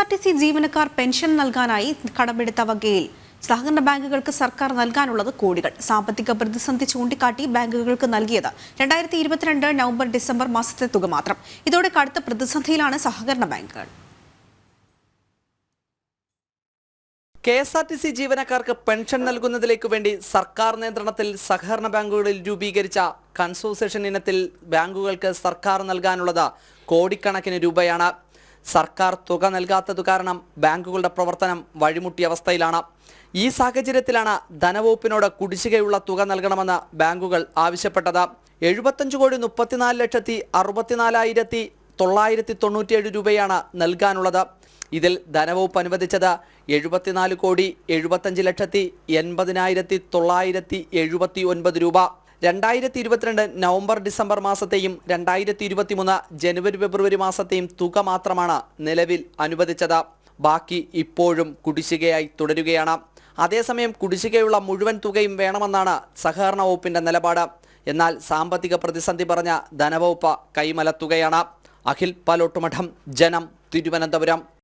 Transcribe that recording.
R T C ജീവനക്കാർ pension നൽകാനായി കടമെടുത്ത വകയിൽ സഹകരണ ബാങ്കുകൾക്ക് സർക്കാർ നൽകാനുള്ളത് കോടികൾ. സാമ്പത്തിക പ്രതിസന്ധി ചൂണ്ടിക്കാട്ടി ബാങ്കുകൾക്ക് നൽകിയത് രണ്ടായിരത്തി ഇരുപത്തിരണ്ട് നവംബർ ഡിസംബർ മാസത്തെ തുക മാത്രം. ഇതോടെ കടുത്ത പ്രതിസന്ധിയിലാണ് സഹകരണ ബാങ്കുകൾ. K S R T C ജീവനക്കാർക്ക് പെൻഷൻ നൽകുന്നതിലേക്ക് വേണ്ടി സർക്കാർ നിയന്ത്രണത്തിൽ സഹകരണ ബാങ്കുകളിൽ രൂപീകരിച്ച കൺസോസിയേഷൻ ഇനത്തിൽ ബാങ്കുകൾക്ക് സർക്കാർ നൽകാനുള്ളത് കോടിക്കണക്കിന് രൂപയാണ്. സർക്കാർ തുക നൽകാത്തതു കാരണം ബാങ്കുകളുടെ പ്രവർത്തനം വഴിമുട്ടിയ അവസ്ഥയിലാണ്. ഈ സാഹചര്യത്തിലാണ് ധനവകുപ്പിനോട് കുടിശ്ശികയുള്ള തുക നൽകണമെന്ന് ബാങ്കുകൾ ആവശ്യപ്പെട്ടത്. എഴുപത്തഞ്ച് കോടി മുപ്പത്തിനാല് ലക്ഷത്തി അറുപത്തിനാലായിരത്തി തൊള്ളായിരത്തി തൊണ്ണൂറ്റിയേഴ് രൂപയാണ് നൽകാനുള്ളത്. ഇതിൽ ധനവകുപ്പ് അനുവദിച്ചത് എഴുപത്തിനാല് കോടി എഴുപത്തഞ്ച് ലക്ഷത്തി എൺപതിനായിരത്തി തൊള്ളായിരത്തി എഴുപത്തി ഒൻപത് രൂപ. രണ്ടായിരത്തി ഇരുപത്തിരണ്ട് നവംബർ ഡിസംബർ മാസത്തെയും രണ്ടായിരത്തി ഇരുപത്തിമൂന്ന് ജനുവരി ഫെബ്രുവരി മാസത്തെയും തുക മാത്രമാണ് നിലവിൽ അനുവദിച്ചത്. ബാക്കി ഇപ്പോഴും കുടിശ്ശികയായി തുടരുകയാണ്. അതേസമയം കുടിശ്ശികയുള്ള മുഴുവൻ തുകയും വേണമെന്നാണ് സഹകരണ വകുപ്പിന്റെ നിലപാട്. എന്നാൽ സാമ്പത്തിക പ്രതിസന്ധി പറഞ്ഞ ധനവകുപ്പ് കൈമലത്തുകയാണ്. അഖിൽ പാലോട്ടുമഠം ജനം തിരുവനന്തപുരം.